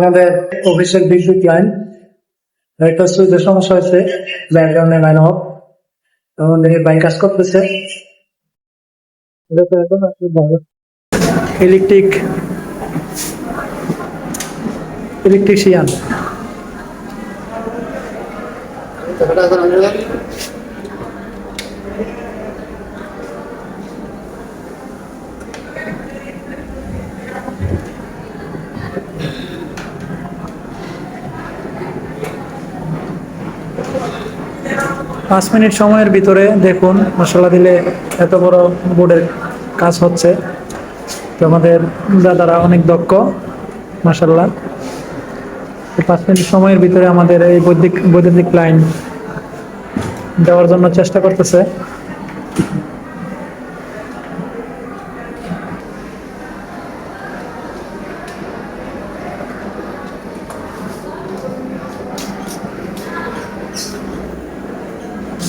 আমাদের অফিসের বিদ্যুৎ লাইন। একটা সুইচের সমস্যা হয়েছে, যার কারণে লাইন অফ তখন দেখি বাইক কাজ করতেছে। ইলেকট্রিক ইলেকট্রিশিয়ান পাঁচ মিনিট সময়ের ভিতরে দেখুন, মশলা দিলে এত বড় বোর্ডের কাজ হচ্ছে। তো আমাদের দাদারা অনেক দক্ষ মাসাল্লাহ পাঁচ মিনিট সময়ের ভিতরে আমাদের এই বৈদ্যুতিক বৈদ্যুতিক লাইন দেওয়ার জন্য চেষ্টা করতেছে।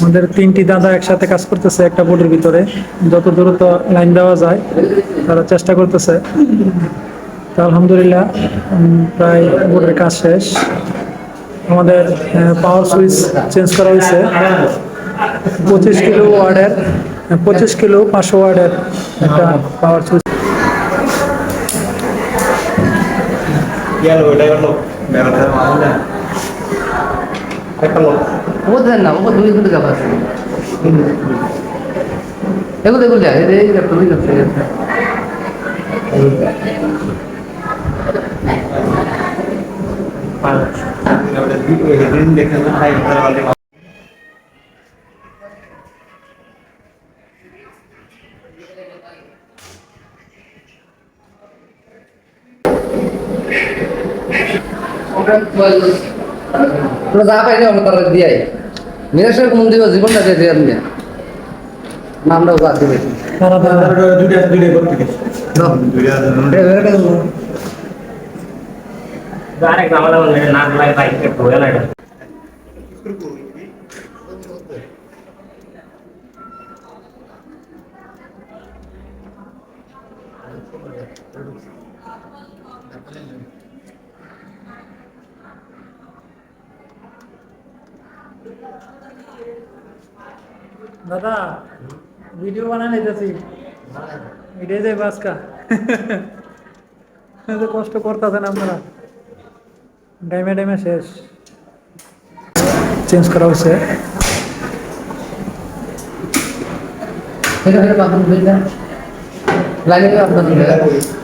আমাদের তিনটি দাদা একসাথে কাজ করতেছে একটা বোর্ডের ভিতরে। যত দ্রুত লাইন দেওয়া যায়, তারা চেষ্টা করতেছে। তো আলহামদুলিল্লাহ প্রায় বোর্ডের কাজ শেষ। আমাদের পাওয়ার সুইচ চেঞ্জ করা হয়েছে। পঁচিশ কিলো ওয়ার্ডের, পঁচিশ কিলো পাঁচশো ওয়ার্ডের একটা পাওয়ার সুইচ. ওদের না ও দুই কিন্তু গাছ আছে। এগুলো এগুলো যায় এই তুমি di, তোরা যা পাইলে আমরা তারা দিয়াই নিরাশের কোন দিব জীবনটা দিয়ে দিয়ে দিয়ে নামটাও বাদ দিবে তারা তারা Duda duda berarti. Duda. Direct nama nama দাদা ভিডিও বানাই নিতেছি এটাই যাই বাসকা এত কষ্ট করতেছেন আপনারা ডাইমে ডাইমে শেষ চেঞ্জ করা হয়েছে এটা এটা বাথরুম দিই না লাগে আপনার